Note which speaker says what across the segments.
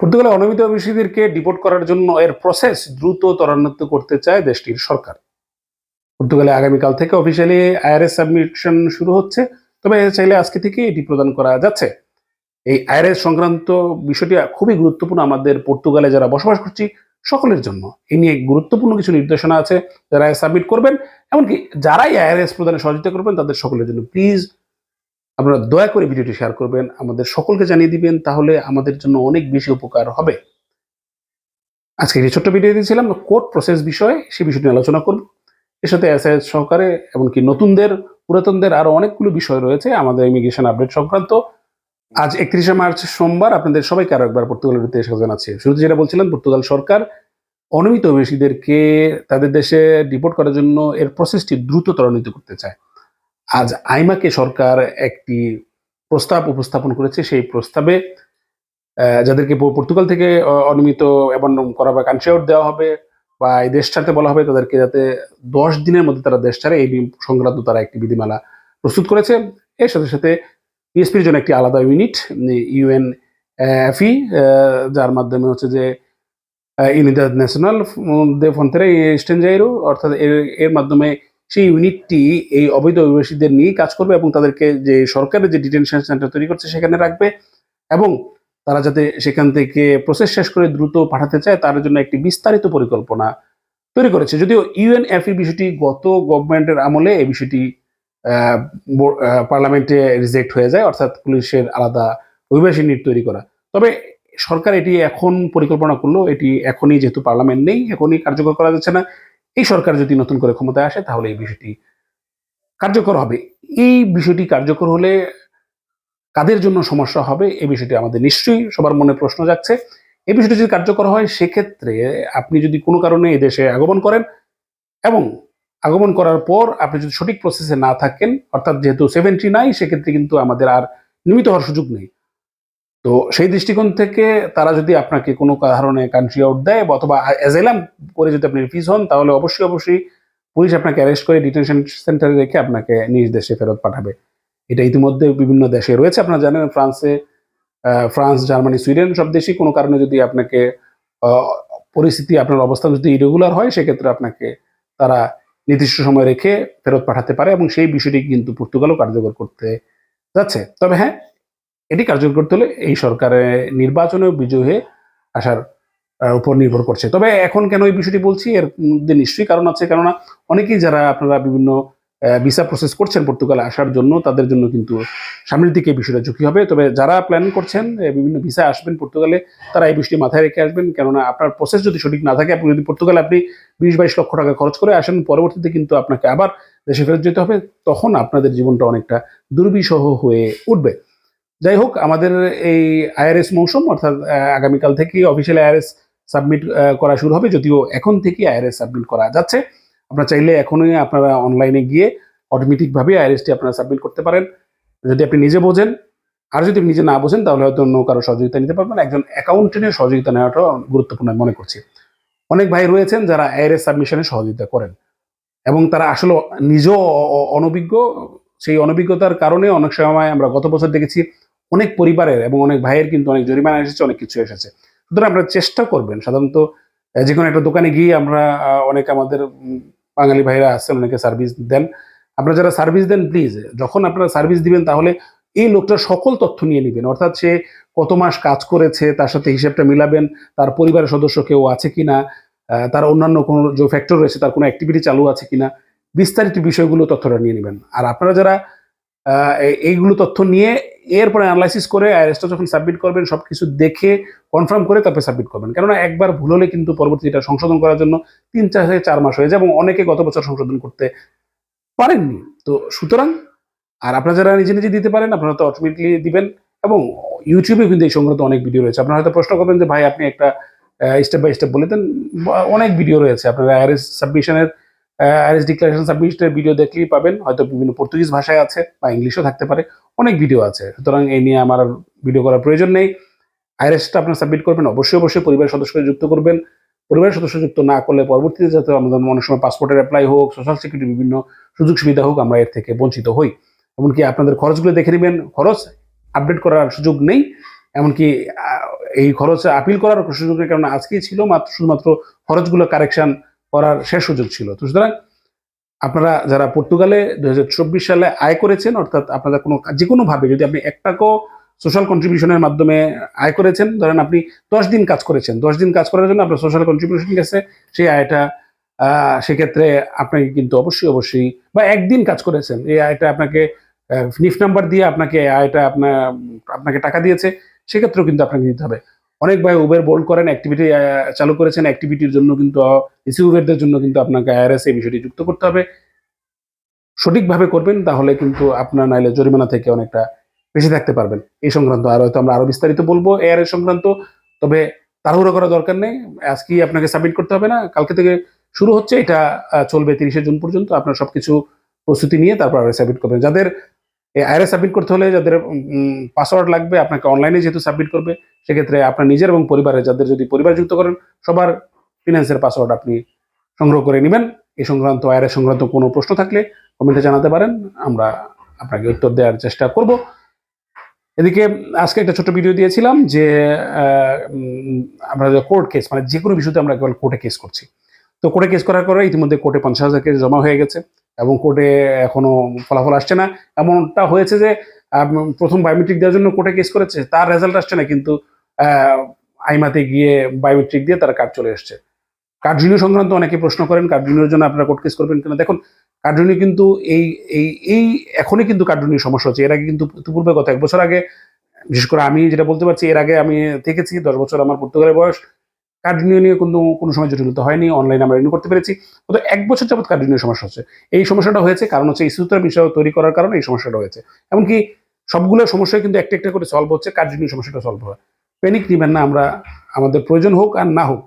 Speaker 1: পর্তুগালে অনিয়মিত অভিবাসীদেরকে ডিপোর্ট করার জন্য এর প্রসেস দ্রুত ত্বরান্বিত করতে চায় দেশটির সরকার। পর্তুগালে আগামীকাল থেকে অফিসিয়ালি আইআরএস সাবমিশন শুরু হচ্ছে, তবে চাইলে আজকে থেকে এটি প্রদান করা যাচ্ছে। এই আইআরএস সংক্রান্ত বিষয়টি খুবই গুরুত্বপূর্ণ আমাদের পর্তুগালে যারা বসবাস করছি, সকলের জন্য। এই নিয়ে গুরুত্বপূর্ণ কিছু নির্দেশনা আছে যারা সাবমিট করবেন, এমনকি যারাই আইআরএস প্রদানে সহযোগিতা করবেন, তাদের সকলের জন্য। প্লিজ আপনারা দয়া করে ভিডিওটি শেয়ার করবেন, আমাদের সকলকে জানিয়ে দিবেন, তাহলে আমাদের জন্য অনেক বেশি উপকার হবে। আজকে এই ছোট্ট ভিডিও দিয়েছিলাম কোর্ট প্রসেস বিষয়ে সেই বিষয়টি আলোচনা করব। এর সাথে এসআইএস সহকারে এমনকি নতুনদের, পুরাতনদের আরও অনেকগুলো বিষয় রয়েছে আমাদের ইমিগ্রেশন আপডেট সংক্রান্ত। আজ একত্রিশে মার্চ সোমবার, আপনাদের সবাইকে আরও একবার পর্তুগালের উদ্দেশ্যে স্বাগত জানাচ্ছি। শুরুতে যেটা বলছিলাম, পর্তুগাল সরকার অনিয়মিত অভিবাসীদেরকে তাদের দেশে ডিপোর্ট করার জন্য এর প্রসেসটি দ্রুত ত্বরান্বিত করতে চায়। আজ আইমাকে সরকার একটি প্রস্তাব উপস্থাপন করেছে। সেই প্রস্তাবে যাদেরকে পর্তুগাল থেকে অনিয়মিত অ্যাবন্ডন করা বা কান্ট্রি আউট দেওয়া হবে বা এই দেশ ছাড়তে বলা হবে, তাদেরকে যাতে দশ দিনের মধ্যে তারা দেশ ছাড়ে, এই সংক্রান্ত তারা একটি বিধিমালা প্রস্তুত করেছে। এর সাথে সাথে পিএসপির জন্য একটি আলাদা ইউনিট ইউএন এফি যার মাধ্যমে হচ্ছে যে ইউনিদাদ ন্যাশনাল দে ফন্তেরা স্টেঞ্জাইরো অর্থাৎ এর এর মাধ্যমে সেই ইউনিটটি এই অবৈধ অভিবাসীদের নিয়ে কাজ করবে এবং তাদেরকে যে সরকারের যে ডিটেনশন সেন্টার তৈরি করছে সেখানে রাখবে এবং তারা যাতে সেখান থেকে প্রসেস শেষ করে দ্রুত পাঠাতে চায়, তার জন্য একটি বিস্তারিত পরিকল্পনা তৈরি করেছে। যদিও ইউএনএফি বিষয়টি গত গভর্নমেন্টের আমলে এই বিষয়টি পার্লামেন্টে রিজেক্ট হয়ে যায়, অর্থাৎ পুলিশের আলাদা অভিবাসী ইউনিট তৈরি করা। তবে সরকার এটি এখন পরিকল্পনা করল, এটি এখনই যেহেতু পার্লামেন্ট নেই, এখনই কার্যকর করা যাচ্ছে না। এই সরকার যদি নতুন করে ক্ষমতায় আসে, তাহলে এই বিষয়টি কার্যকর হবে। এই বিষয়টি কার্যকর হলে কাদের জন্য সমস্যা হবে, এই বিষয়টি আমাদের নিশ্চয়ই সবার মনে প্রশ্ন যাচ্ছে এই বিষয়টি যদি কার্যকর হয়, সেক্ষেত্রে আপনি যদি কোনো কারণে এই দেশে আগমন করেন এবং আগমন করার পর আপনি যদি সঠিক প্রসেসে না থাকেন, অর্থাৎ যেহেতু সেভেন্টি নাই, সেক্ষেত্রে কিন্তু আমাদের আর নিয়মিত হওয়ার সুযোগ নেই। তো সেই দৃষ্টিকোণ থেকে তারা যদি আপনাকে কোনো কারণে কান্ট্রি আউট দেয় অথবা অ্যাজেলাম করে যদি আপনি রিফিউজ হন, তাহলে অবশ্যই অবশ্যই পুলিশ আপনাকে অ্যারেস্ট করে ডিটেনশন সেন্টারে রেখে আপনাকে নিজ দেশে ফেরত পাঠাবে। এটা ইতিমধ্যে বিভিন্ন দেশে রয়েছে, আপনারা জানেন ফ্রান্সে ফ্রান্স, জার্মানি, সুইডেন সব দেশই কোনো কারণে যদি আপনাকে পরিস্থিতি, আপনার অবস্থান যদি ইরেগুলার হয়, সেক্ষেত্রে আপনাকে তারা নির্দিষ্ট সময় রেখে ফেরত পাঠাতে পারে এবং সেই বিষয়টি কিন্তু পর্তুগালও কার্যকর করতে যাচ্ছে। তবে হ্যাঁ এটি কার্যকর করতে হলে এই সরকারের নির্বাচনে বিজয় আসার উপর নির্ভর করছে। তবে এখন কেন এই বিষয়টি বলছি? এর মধ্যে নিশ্চয়ই কারণ আছে। কেননা অনেকেই যারা আপনারা বিভিন্ন ভিসা প্রসেস করছেন পর্তুগালে আসার জন্য, তাদের জন্য কিন্তু সামনের দিকে এই বিষয়টা ঝুঁকি হবে। তবে যারা প্ল্যান করছেন বিভিন্ন ভিসা আসবেন পর্তুগালে, তারা এই বিষয়টি মাথায় রেখে আসবেন। কেননা আপনার প্রসেস যদি সঠিক না থাকে, আপনি যদি পর্তুগালে আপনি বিশ বাইশ লক্ষ টাকা খরচ করে আসেন, পরবর্তীতে কিন্তু আপনাকে আবার দেশে ফেরত যেতে হবে। তখন আপনাদের জীবনটা অনেকটা দুর্বিষহ হয়ে উঠবে। যাই হোক, আমাদের এই আইআরএস মৌসুম, অর্থাৎ আগামীকাল থেকেই অফিসিয়াল আইআরএস সাবমিট করা শুরু হবে, যদিও এখন থেকেই আইআরএস সাবমিট করা যাচ্ছে। আপনারা চাইলে এখনই আপনারা অনলাইনে গিয়ে অটোমেটিকভাবে আইআরএসটি আপনারা সাবমিট করতে পারেন। যদি আপনি নিজে বোঝেন, আর যদি নিজে না বোঝেন, তাহলে হয়তো অন্য কারও সহযোগিতা নিতে পারবেন। একজন অ্যাকাউন্টেন্টের সহযোগিতা নেওয়াটা গুরুত্বপূর্ণ মনে করছি। অনেক ভাই রয়েছেন যারা আইআরএস সাবমিশনে সহযোগিতা করেন, এবং তারা আসলে নিজেও অনভিজ্ঞ। সেই অনভিজ্ঞতার কারণে অনেক সময় আমরা গত বছর দেখেছি অনেক পরিবারের এবং অনেক ভাইয়ের কিন্তু অনেক জরিমানা এসেছে অনেক কিছু এসেছে। সুতরাং আপনারা চেষ্টা করবেন সাধারণত যে কোনো একটা দোকানে গিয়ে আমরা অনেক আমাদের বাঙালি ভাইরা আসছেন অনেকে সার্ভিস দেন। আপনারা যারা সার্ভিস দেন প্লিজ যখন আপনারা সার্ভিস দিবেন তাহলে এই লোকটার সকল তথ্য নিয়ে নেবেন। অর্থাৎ সে কত মাস কাজ করেছে তার সাথে হিসাবটা মিলাবেন তার পরিবারের সদস্য কেউ আছে কিনা আহ, তার অন্যান্য কোনো যে ফ্যাক্টর রয়েছে তার কোনো অ্যাক্টিভিটি চালু আছে কিনা বিস্তারিত বিষয়গুলো তথ্যটা নিয়ে নেবেন। আর আপনারা যারা এইগুলো তথ্য নিয়ে এরপরে অ্যানালাইসিস করে আইআরএসটা যখন সাবমিট করবেন সব কিছু দেখে কনফার্ম করে তারপরে সাবমিট করবেন। কেননা একবার ভুল হলে কিন্তু পরবর্তী এটা সংশোধন করার জন্য তিন, চার থেকে চার মাস হয়ে যায় এবং অনেকে গত বছর সংশোধন করতে পারেননি। তো সুতরাং, আর আপনারা যারা নিজে নিজে দিতে পারেন, আপনারা তো অটোমেটিকলি দিবেন এবং ইউটিউবে কিন্তু এই সংক্রান্ত অনেক ভিডিও রয়েছে। আপনারা হয়তো প্রশ্ন করবেন যে, ভাই, আপনি একটা স্টেপ বাই স্টেপ বলে দেন। অনেক ভিডিও রয়েছে। আপনারা আইআরএস সাবমিশনের আইআরএস ডিক্লারেশন সাবমিশনের ভিডিও দেখলেই পাবেন। হয়তো বিভিন্ন পর্তুগিজ ভাষায় আছে বা ইংলিশও থাকতে পারে। অনেক ভিডিও আছে। সুতরাং এই নিয়ে আমার ভিডিও করার প্রয়োজন নেই। আইআরএসটা আপনারা সাবমিট করবেন। অবশ্যই অবশ্যই পরিবারের সদস্যকে যুক্ত করবেন। পরিবারের সদস্য যুক্ত না করলে পরবর্তীতে যাতে আমাদের অনেক সময় পাসপোর্টের অ্যাপ্লাই হোক সোশ্যাল সিকিউরিটি বিভিন্ন সুযোগ সুবিধা হোক, আমরা এর থেকে বঞ্চিত হই। এমনকি আপনাদের খরচগুলো দেখে নেবেন। খরচ আপডেট করার সুযোগ নেই। এমনকি এই খরচ আপিল করার সুযোগ নেই কারণ আজকেই ছিল মাত্র শুধুমাত্র খরচগুলো কারেকশন করার শেষ সুযোগ ছিল। তো সুতরাং আপনারা যারা পর্তুগালে দু হাজার চব্বিশ সালে আয় করেছেন, অর্থাৎ আপনারা কোনো যে কোনোভাবে যদি আপনি এক টাকাও সোশ্যাল কন্ট্রিবিউশনের মাধ্যমে আয় করেছেন, ধরেন আপনি দশ দিন কাজ করেছেন, দশ দিন কাজ করার জন্য আপনার সোশ্যাল কন্ট্রিবিউশন গেছে, সেই আয়টা সেক্ষেত্রে আপনাকে কিন্তু অবশ্যই অবশ্যই বা একদিন কাজ করেছেন, এই আয়টা আপনাকে নিফ নাম্বার দিয়ে আপনাকে আয়টা আপনার, আপনাকে টাকা দিয়েছে, সেক্ষেত্রেও কিন্তু আপনাকে দিতে হবে। অনেক ভাই উবের বোল্ড করেন অ্যাক্টিভিটি চালু করেছেন অ্যাক্টিভিটির জন্য কিন্তু রিসিভারদের জন্য কিন্তু আপনাকে আইআরএস এই বিষয়টি যুক্ত করতে হবে। সঠিকভাবে করবেন, তাহলে কিন্তু আপনার নাইলে জরিমানা থেকে অনেকটা বেশি থাকতে পারবেন। এই সংক্রান্ত আর হয়তো আমরা আরও বিস্তারিত বলব এআরএস সংক্রান্ত, তবে তাড়াহুড়ো করার দরকার নেই। আজকেই আপনাকে সাবমিট করতে হবে না, কালকে থেকে শুরু হচ্ছে, এটা চলবে তিরিশে জুন পর্যন্ত। আপনার সবকিছু প্রস্তুতি নিয়ে তারপর সাবমিট করবেন যাদের আইআরএস সাবমিট করতে হলে যাদের পাসওয়ার্ড লাগবে, আপনাকে অনলাইনে যেহেতু সাবমিট করবে, সেক্ষেত্রে আপনার নিজের এবং পরিবারের, যাদের যদি পরিবার যুক্ত করেন, সবার ফিনান্সের পাসওয়ার্ড আপনি সংগ্রহ করে নেবেন। এই সংক্রান্ত আইআরএস সংক্রান্ত কোনো প্রশ্ন থাকলে কমেন্টে জানাতে পারেন। আমরা আপনাকে উত্তর দেওয়ার চেষ্টা করব। এদিকে, আজকে একটা ছোট ভিডিও দিয়েছিলাম যে আমরা কোর্ট কেস মানে যে কোনো বিষয়তে আমরা কেবল কোর্টে কেস করছি। তো কোর্টে কেস করার পরে ইতিমধ্যে কোর্টে পঞ্চাশ হাজার কেস জমা হয়ে গেছে। এবং কোর্টে এখনও ফলাফল আসছে না। এমনটা হয়েছে যে প্রথম বায়োমেট্রিক দেওয়ার জন্য কোর্টে কেস করেছে, তার রেজাল্ট আসছে না, কিন্তু আইমাতে গিয়ে বায়োমেট্রিক দিয়ে তার কার্ড চলে এসছে। কার্ডরিনীয় সংক্রান্ত অনেকে প্রশ্ন করেন কার্ডরিনীর জন্য আপনারা কোর্ট কেস করবেন কিনা? দেখুন কার্ডরিনী কিন্তু এই এই এই, এখনই কিন্তু কার্ডরিনীর সমস্যা হচ্ছে। এর আগে কিন্তু পূর্বে গত এক বছর আগে, বিশেষ করে আমি যেটা বলতে পারছি, এর আগে আমি থেকেছি দশ বছর আমার পর্তুগালের বয়স কার্ড রিনিউ নিয়ে কোনো কোনো সময় জটিলতা হয়নি অনলাইনে আমরা রিনিউ করতে পেরেছি। গত এক বছর যাবত কার্ড রিনিউ সমস্যা হচ্ছে। এই সমস্যাটা হয়েছে, কারণ হচ্ছে এই ইস্যুতার বিষয় তৈরি করার কারণে এই সমস্যাটা হয়েছে। এমনকি সবগুলো সমস্যায় কিন্তু একটা একটা করে সলভ হচ্ছে কার্ড রিনিউ সমস্যাটা সলভ হয়। প্যানিক নিবেন না আমরা, আমাদের প্রয়োজন হোক আর না হোক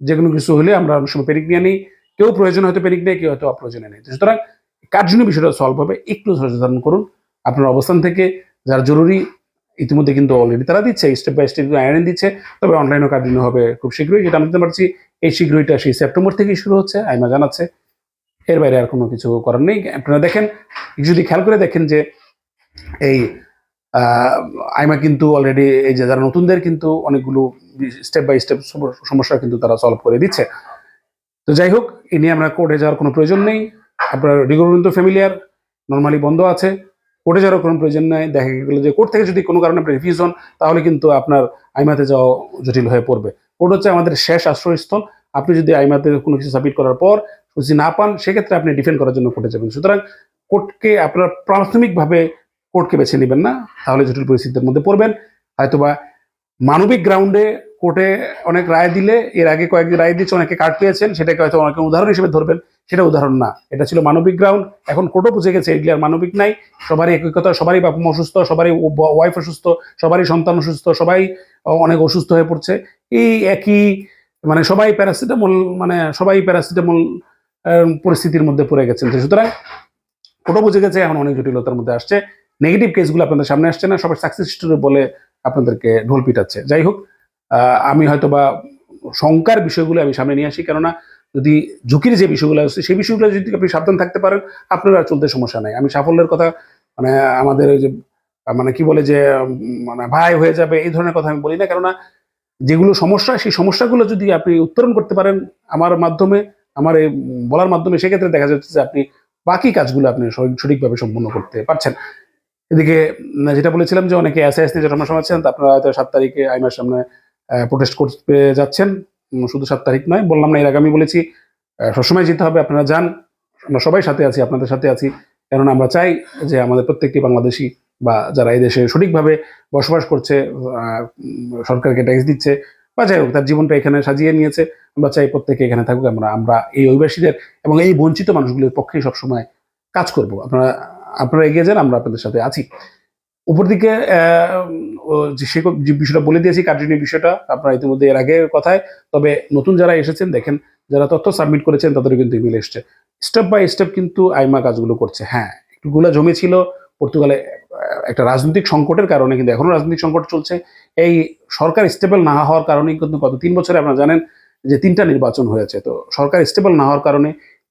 Speaker 1: যে কোনো কিছু হলে আমরা অনেক সময় প্যানিক নিয়ে নিই। কেউ প্রয়োজন হয়তো প্যানিক নেই, কেউ হয়তো অপ্রয়োজনে নেই। সুতরাং কার্ড রিনিউ বিষয়টা সলভ হবে, একটু ধারণ করুন। আপনার অবস্থান থেকে, যারা জরুরি ইতিমধ্যে কিন্তু অলরেডি তারা দিচ্ছে স্টেপ বাই স্টেপ আইন দিচ্ছে, তবে অনলাইনও কার্ড রিনিউ হবে খুব শীঘ্রই, যেটা আমি পারছি, এই শীঘ্রইটা সেই সেপ্টেম্বর থেকেই শুরু হচ্ছে, আইমা জানাচ্ছে। এর বাইরে আর কোনো কিছু করার নেই। আপনারা দেখেন, যদি খেয়াল করে দেখেন যে এই আইমা কিন্তু অলরেডি এই যে যারা নতুনদের কিন্তু অনেকগুলো স্টেপ বাই স্টেপ সমস্যা কিন্তু তারা সলভ করে দিচ্ছে। তো যাই হোক, এ নিয়ে আমরা কোর্টে যাওয়ার কোনো প্রয়োজন নেই। আপনার রিগোরমেন্ট ফ্যামিলিয়ার নর্মালি বন্ধ আছে। কোর্টে যাওয়ার কোনো প্রয়োজন নেই, দেখা গেল যে কোর্ট থেকে যদি কোনো কারণে আপনি রিফিউজ হন, তাহলে কিন্তু আপনার আইমাতে যাওয়া জটিল হয়ে পড়বে। কোর্ট হচ্ছে আমাদের শেষ আশ্রয়স্থল। আপনি যদি আইমাতে কোনো কিছু সাবমিট করার পর যদি না পান, সেক্ষেত্রে আপনি ডিফেন্ড করার জন্য কোর্টে যাবেন। সুতরাং কোর্টকে আপনার প্রাথমিকভাবে কোর্টকে বেছে নেবেন না, তাহলে জটিল পরিস্থিতির মধ্যে পড়বেন। হয়তোবা মানবিক গ্রাউন্ডে কোর্টে অনেক রায় দিলে, এর আগে কয়েকদিন রায় দিচ্ছে অনেকে কাট পেয়েছেন, সেটাকে হয়তো অনেকে উদাহরণ হিসেবে ধরবেন, সেটা উদাহরণ না। এটা ছিল মানবিক গ্রাউন্ড এখন কোর্টও বুঝে গেছে, এগুলি আর মানবিক নাই, সবারই কথা, সবারই মা অসুস্থ, সবারই ওয়াইফ অসুস্থ, সবারই সন্তান অসুস্থ, সবাই অনেক অসুস্থ হয়ে পড়ছে। এই একই মানে সবাই প্যারাসিটামল মানে সবাই প্যারাসিটামল পরিস্থিতির মধ্যে পড়ে গেছেন। সুতরাং কোর্টও বুঝে গেছে, এখন অনেক জটিলতার মধ্যে আসছে। নেগেটিভ কেসগুলো আপনাদের সামনে আসছে না, সবাই সাকসেস স্টোরি বলে আপনাদেরকে ঢোল পিটাচ্ছে। যাই হোক আমি হয়তো বা শঙ্কার বিষয়গুলো আমি সামনে নিয়ে আসি, কেননা যদি ঝুঁকির যে বিষয়গুলো আছে, সেই বিষয়গুলো যদি আপনি সাবধান থাকতে পারেন, আপনার আর চলতে সমস্যা নাই। আমি সাফল্যের কথা মানে আমাদের ওই যে মানে কি বলে যে মানে ভাই হয়ে যাবে, এই ধরনের কথা আমি বলি না, কেননা যেগুলো সমস্যা, সেই সমস্যাগুলো যদি আপনি উত্তরণ করতে পারেন আমার মাধ্যমে, আমার এই বলার মাধ্যমে, সেক্ষেত্রে দেখা যাচ্ছে যে আপনি বাকি কাজগুলো আপনি সঠিক- সঠিকভাবে সম্পন্ন করতে পারছেন। এদিকে যেটা বলেছিলাম যে অনেকে এসে এসে জন্ম সমাচ্ছেন আপনারা হয়তো সাত তারিখে আইমার সামনে প্রোটেস্ট করতে যাচ্ছেন। শুধু সাত তারিখ নয়, বললাম না, এর আগে আমি বলেছি সবসময় যেতে হবে, আপনারা যান, আমরা সবাই সাথে আছি, আপনাদের সাথে আছি। কেননা আমরা চাই যে আমাদের প্রত্যেকটি বাংলাদেশি বা যারা এই দেশে সঠিকভাবে বসবাস করছে সরকারকে ট্যাক্স দিচ্ছে, বা যাই হোক, তার জীবনটা এখানে সাজিয়ে নিয়েছে, আমরা চাই প্রত্যেকে এখানে থাকুক, আমরা আমরা এই অভিবাসীদের এবং এই বঞ্চিত মানুষগুলির পক্ষেই সবসময় কাজ করব। আপনারা আপনারা এগিয়ে যান, আমরা আপনাদের সাথে আছি। উপর দিকে বিষয়টা বলে দিয়েছি কার্যনীয় বিষয়টা, আপনারা ইতিমধ্যে এর আগের কথায়, তবে নতুন যারা এসেছেন, দেখেন, যারা তথ্য সাবমিট করেছেন, তাদেরও কিন্তু ইমেল এসছে। স্টেপ বাই স্টেপ কিন্তু আইমা কাজগুলো করছে হ্যাঁ। একটু গুলা জমেছিল পর্তুগালে একটা রাজনৈতিক সংকটের কারণে কিন্তু এখনও রাজনৈতিক সংকট চলছে। এই সরকার স্টেবল না হওয়ার কারণে কিন্তু গত তিন বছরে আপনারা জানেন যে তিনটা নির্বাচন হয়েছে, তো সরকার স্টেবল না হওয়ার কারণে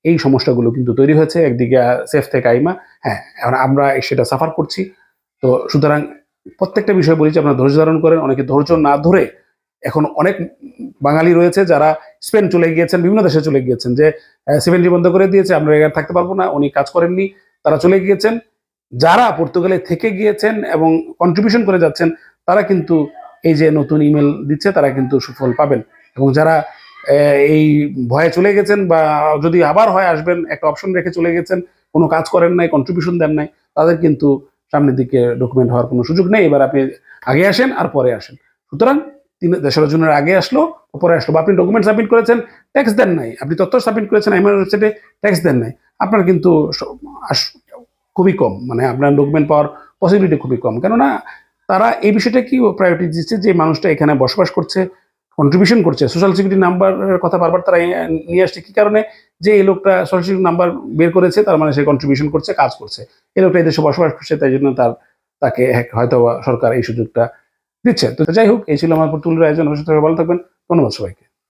Speaker 1: এই সমস্যাগুলো কিন্তু তৈরি হয়েছে। একদিকে সেফ থেকে আইমা হ্যাঁ এখন আমরা সেটা সাফার করছি। তো সুতরাং প্রত্যেকটা বিষয় বলেছি আপনারা ধৈর্য ধারণ করেন, অনেকে ধৈর্য না ধরে এখন অনেক বাঙালি রয়েছে যারা স্পেন চলে গিয়েছেন, বিভিন্ন দেশে চলে গিয়েছেন যে সেভেন্টি বন্ধ করে দিয়েছে, আমরা এখানে থাকতে পারব না, উনি কাজ করেননি, তারা চলে গিয়েছেন। যারা পর্তুগালে থেকে গিয়েছেন এবং কন্ট্রিবিউশন করে যাচ্ছেন, তারা কিন্তু এই যে নতুন ইমেল দিচ্ছে, তারা কিন্তু সুফল পাবেন। এবং যারা এই ভয়ে চলে গেছেন বা যদি আবার হয় আসবেন, একটা অপশন রেখে চলে গেছেন, কোনো কাজ করেন নাই কন্ট্রিবিউশন দেন নাই, তাদের কিন্তু সামনের দিকে ডকুমেন্ট হওয়ার কোনো সুযোগ নেই। এবার আপনি আগে আসেন আর পরে আসেন। সুতরাং তিন দেশের জনের আগে আসলো, পরে আসলো, বা আপনি ডকুমেন্ট সাবমিট করেছেন ট্যাক্স দেন নাই। আপনি তথ্য সাবমিট করেছেন আইমান ওয়েবসাইটে ট্যাক্স দেন নাই। আপনার কিন্তু খুবই কম মানে আপনার ডকুমেন্ট পাওয়ার পসিবিলিটি খুবই কম। কেননা তারা এই বিষয়টা কি প্রায়োরিটি দিচ্ছে, যে মানুষটা এখানে বসবাস করছে কন্ট্রিবিউশন করছে। সোশ্যাল সিকিউরিটি নাম্বারের কথা বারবার তারা নিয়ে আসছে। কী কারণে? যে এই লোকটা সোশ্যাল সিকিউরিটি নাম্বার বের করেছে, তার মানে সে কন্ট্রিবিউশন করছে, কাজ করছে। এই লোকটা এই দেশে বসবাস করছে, তাই জন্য তার, তাকে হয়তো সরকার এই সুযোগটা দিচ্ছে। তো যাই হোক, এই ছিল আমার পর্তুলের আয়োজন অবশ্যই ভালো থাকবেন। ধন্যবাদ সবাইকে।